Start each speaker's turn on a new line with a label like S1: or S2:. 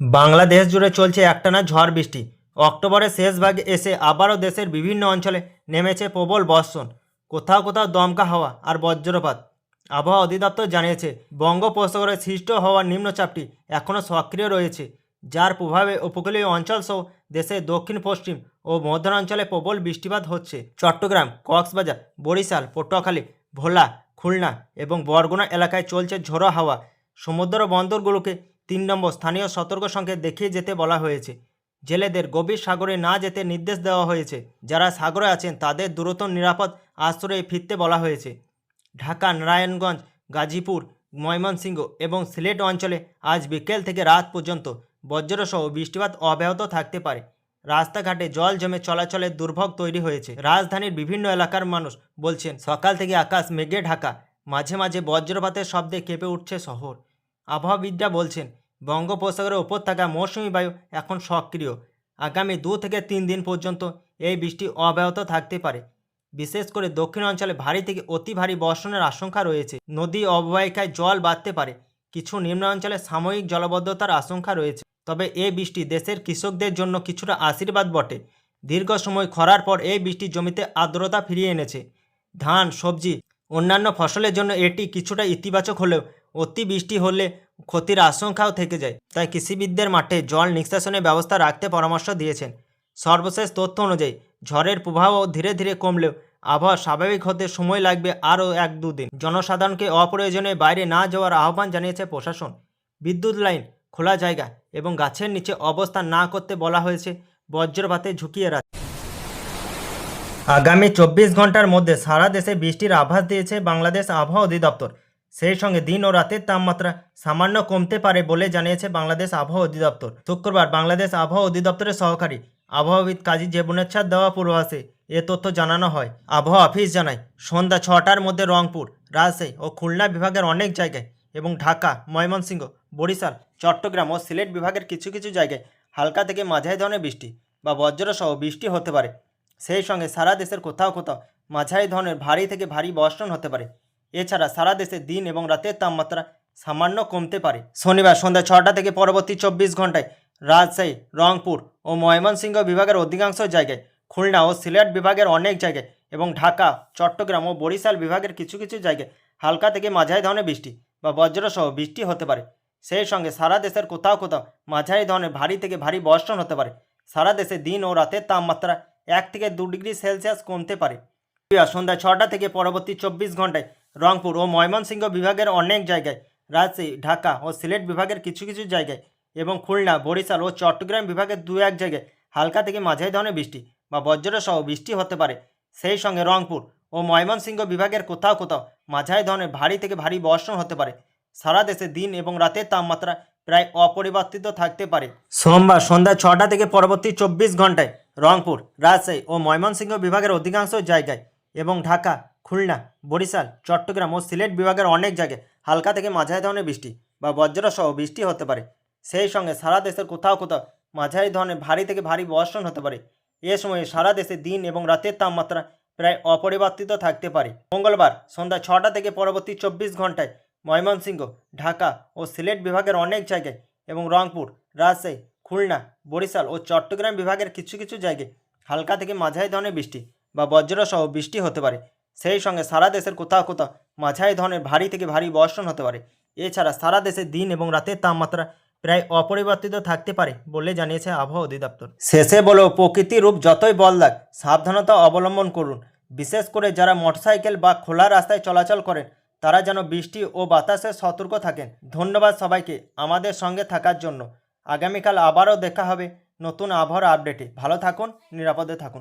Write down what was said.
S1: বাংলাদেশ জুড়ে চলছে একটানা ঝড় বৃষ্টি। অক্টোবরের শেষ ভাগে এসে আবারও দেশের বিভিন্ন অঞ্চলে নেমেছে প্রবল বর্ষণ। কোথাও কোথাও দমকা হাওয়া আর বজ্রপাত। আবহাওয়া অধিদপ্তর জানিয়েছে, বঙ্গোপসাগরে সৃষ্ট হওয়া নিম্নচাপটি এখনও সক্রিয় রয়েছে, যার প্রভাবে উপকূলীয় অঞ্চল সহ দেশের দক্ষিণ, পশ্চিম ও মধ্যাঞ্চলে প্রবল বৃষ্টিপাত হচ্ছে। চট্টগ্রাম, কক্সবাজার, বরিশাল, পটুয়াখালী, ভোলা, খুলনা এবং বরগুনা এলাকায় চলছে ঝোড়ো হাওয়া। সমুদ্র বন্দরগুলোকে তিন নম্বর স্থানীয় সতর্ক সংকেত দেখিয়ে যেতে বলা হয়েছে। জেলেদের গভীর সাগরে না যেতে নির্দেশ দেওয়া হয়েছে। যারা সাগরে আছেন, তাদের দ্রুত নিরাপদ আশ্রয়ে ফিরতে বলা হয়েছে। ঢাকা, নারায়ণগঞ্জ, গাজীপুর, ময়মনসিংহ এবং সিলেট অঞ্চলে আজ বিকেল থেকে রাত পর্যন্ত বজ্রসহ বৃষ্টিপাত অব্যাহত থাকতে পারে। রাস্তাঘাটে জল জমে চলাচলের দুর্ভোগ তৈরি হয়েছে। রাজধানীর বিভিন্ন এলাকার মানুষ বলছেন, সকাল থেকে আকাশ মেঘে ঢাকা। মাঝে মাঝে বজ্রপাতের শব্দে কেঁপে উঠছে শহর। আবহাওয়াবিদরা বলছেন বঙ্গোপসাগরের ওপর থাকা মৌসুমি বায়ু এখন সক্রিয়। আগামী দু থেকে তিন দিন পর্যন্ত এই বৃষ্টি অব্যাহত থাকতে পারে। বিশেষ করে দক্ষিণ অঞ্চলে ভারী থেকে অতি ভারী বর্ষণের আশঙ্কা রয়েছে। নদী অববাহিকায় জল বাড়তে পারে। কিছু নিম্ন অঞ্চলে সাময়িক জলবদ্ধতার আশঙ্কা রয়েছে। তবে এই বৃষ্টি দেশের কৃষকদের জন্য কিছুটা আশীর্বাদ বটে। দীর্ঘ সময় খরার পর এই বৃষ্টি জমিতে আর্দ্রতা ফিরিয়ে এনেছে। ধান, সবজি, অন্যান্য ফসলের জন্য এটি কিছুটা ইতিবাচক হলেও অতি বৃষ্টি হলে ক্ষতির আশঙ্কাও থেকে যায়। তাই কৃষিবিদদের মাঠে জল নিষ্কাশনের ব্যবস্থা রাখতে পরামর্শ দিয়েছেন। সর্বশেষ তথ্য অনুযায়ী, ঝড়ের প্রভাব ধীরে ধীরে কমলেও আবহাওয়া স্বাভাবিক হতে সময় লাগবে আরও এক দুদিন। জনসাধারণকে অপ্রয়োজনে বাইরে না যাওয়ার আহ্বান জানিয়েছে প্রশাসন। বিদ্যুৎ লাইন, খোলা জায়গা এবং গাছের নিচে অবস্থান না করতে বলা হয়েছে, বজ্রপাতে ঝুঁকিয়ে এড়াতে আগামী চব্বিশ ঘণ্টার মধ্যে সারা দেশে বৃষ্টির আভাস দিয়েছে বাংলাদেশ আবহাওয়া অধিদপ্তর। সেই সঙ্গে দিন ও রাতের তাপমাত্রা সামান্য কমতে পারে বলে জানিয়েছে বাংলাদেশ আবহাওয়া অধিদপ্তর। শুক্রবার বাংলাদেশ আবহাওয়া অধিদপ্তরের সহকারী আবহাওয়াবিদ কাজী জেবুনেচ্ছাদ দেওয়া পূর্বাসে এ তথ্য জানানো হয়। আবহাওয়া অফিস জানায়, সন্ধ্যা ছটার মধ্যে রংপুর, রাজশাহী ও খুলনা বিভাগের অনেক জায়গায় এবং ঢাকা, ময়মনসিংহ, বরিশাল, চট্টগ্রাম ও সিলেট বিভাগের কিছু কিছু জায়গায় হালকা থেকে মাঝারি ধরনের বৃষ্টি বা বজ্রসহ বৃষ্টি হতে পারে। সেই সঙ্গে সারা দেশের কোথাও কোথাও মাঝারি ধরনের ভারী থেকে ভারী বর্ষণ হতে পারে। এছাড়া সারা দেশে দিন এবং রাতের তাপমাত্রা সামান্য কমতে পারে। শনিবার সন্ধ্যা ছটা থেকে পরবর্তী চব্বিশ ঘন্টায় রাজশাহী, রংপুর ও ময়মনসিংহ বিভাগের অধিকাংশ জায়গায় খুলনা ও সিলেট বিভাগের অনেক জায়গায় এবং ঢাকা, চট্টগ্রাম ও বরিশাল বিভাগের কিছু কিছু জায়গায় হালকা থেকে মাঝারি ধরনের বৃষ্টি বা বজ্রসহ বৃষ্টি হতে পারে। সেই সঙ্গে সারা দেশের কোথাও কোথাও মাঝারি ধরনের ভারী থেকে ভারী বর্ষণ হতে পারে। সারা দেশে দিন ও রাতের তাপমাত্রা এক থেকে দু ডিগ্রি সেলসিয়াস কমতে পারে। সন্ধ্যা ছটা থেকে পরবর্তী চব্বিশ ঘন্টায় রংপুর ও ময়মনসিংহ বিভাগের অনেক জায়গায় রাজশাহী ঢাকা ও সিলেট বিভাগের কিছু কিছু জায়গায় এবং খুলনা, বরিশাল ও চট্টগ্রাম বিভাগের দু এক জায়গায় হালকা থেকে মাঝারি ধরনের বৃষ্টি বা বজ্রসহ বৃষ্টি হতে পারে। সেই সঙ্গে রংপুর ও ময়মনসিংহ বিভাগের কোথাও কোথাও মাঝারি ধরনের ভারী থেকে ভারী বর্ষণ হতে পারে। সারা দেশে দিন এবং রাতের তাপমাত্রা প্রায় অপরিবর্তিত থাকতে পারে। সোমবার সন্ধ্যা ছটা থেকে পরবর্তী চব্বিশ ঘন্টায় রংপুর রাজশাহী ও ময়মনসিংহ বিভাগের অধিকাংশ জায়গায় এবং ঢাকা খুলনা, বরিশাল, চট্টগ্রাম ও সিলেট বিভাগের অনেক জায়গায় হালকা থেকে মাঝারি ধরনের বৃষ্টি বা বজ্রসহ বৃষ্টি হতে পারে। সেই সঙ্গে সারা দেশের কোথাও কোথাও মাঝারি ধরনের ভারী থেকে ভারী বর্ষণ হতে পারে। এ সময়ে সারা দেশে দিন এবং রাতের তাপমাত্রা প্রায় অপরিবর্তিত থাকতে পারে। মঙ্গলবার সন্ধ্যা ছটা থেকে পরবর্তী চব্বিশ ঘন্টায় ময়মনসিংহ, ঢাকা ও সিলেট বিভাগের অনেক জায়গায় এবং রংপুর, রাজশাহী, খুলনা, বরিশাল ও চট্টগ্রাম বিভাগের কিছু কিছু জায়গায় হালকা থেকে মাঝারি ধরনের বৃষ্টি বা বজ্রসহ বৃষ্টি হতে পারে। সেই সঙ্গে সারা দেশের কোথাও কোথাও মাঝারি ধরনের ভারী থেকে ভারী বর্ষণ হতে পারে। এছাড়া সারা দেশে দিন এবং রাতের তাপমাত্রা প্রায় অপরিবর্তিত থাকতে পারে বলে জানিয়েছে আবহাওয়া অধিদপ্তর। শেষে বলো, প্রকৃতির রূপ যতই বদলাক সাবধানতা অবলম্বন করুন। বিশেষ করে যারা মোটরসাইকেল বা খোলা রাস্তায় চলাচল করেন, তারা যেন বৃষ্টি ও বাতাসে সতর্ক থাকেন। ধন্যবাদ সবাইকে আমাদের সঙ্গে থাকার জন্য। আগামীকাল আবারও দেখা হবে নতুন আবহাওয়ার আপডেটে। ভালো থাকুন, নিরাপদে থাকুন।